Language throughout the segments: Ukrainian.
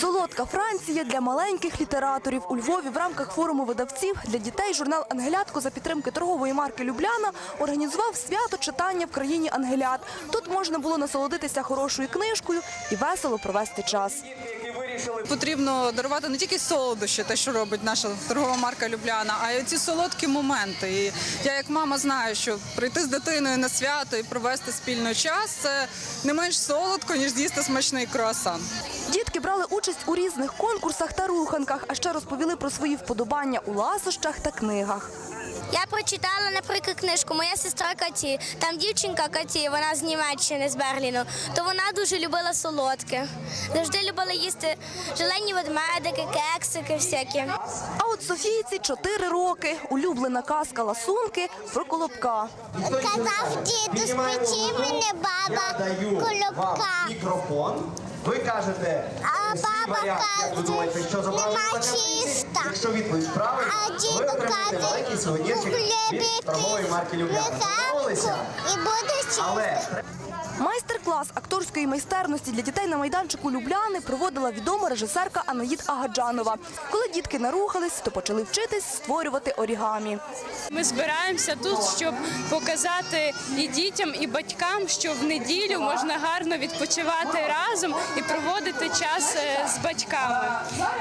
Солодка Франція для маленьких літераторів у Львові в рамках форуму видавців для дітей журнал Ангелятко за підтримки торгової марки Любляна організував свято читання в країні Ангелят. Тут можна було насолодитися хорошою книжкою і весело провести час. Потрібно дарувати не тільки солодощі, те, що робить наша торгова марка Любляна, а й ці солодкі моменти. І я, як мама, знаю, що прийти з дитиною на свято і провести спільний час це не менш солодко, ніж з'їсти смачний круасан. Дітки брали участь у різних конкурсах та руханках, а ще розповіли про свої вподобання у ласощах та книгах. Я прочитала, наприклад, книжку Моя сестра Каті. Там дівчинка Каті, вона з Німеччини, з Берліну. То вона дуже любила солодке. Завжди любила їсти желені ведмедики, кексики всякі. А от Софійці 4 роки. Улюблена казка ласунки про колобка. Казав діду, спечи мене баба колобка. Ви кажете, А баба варіант, як ви каже, думаєте, що за правильно чиста. Якщо відповідь правильна, ви отримаєте маленький сувенірчик від торгової марки Любляна. Домовилися? і буде чисто. Але Майстер-клас акторської майстерності для дітей на майданчику Любляни проводила відома режисерка Анаїд Агаджанова. Коли дітки нарухались, то почали вчитись створювати орігамі. Ми збираємося тут, щоб показати і дітям, і батькам, що в неділю можна гарно відпочивати разом і проводити час е, з батьками.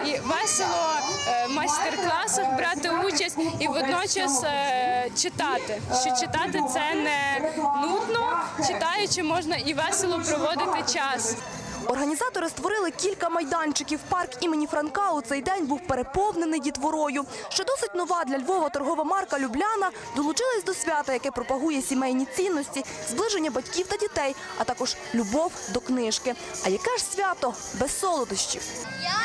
І весело майстер-класах брати участь і водночас е, читати. Що читати це не нудно, читаючи можна і весело проводити час. Організатори створили кілька майданчиків. Парк імені Франка у цей день був переповнений дітворою. Ще досить нова для Львова торгова марка Любляна долучилась до свята, яке пропагує сімейні цінності, зближення батьків та дітей, а також любов до книжки. А яке ж свято без солодощів? Я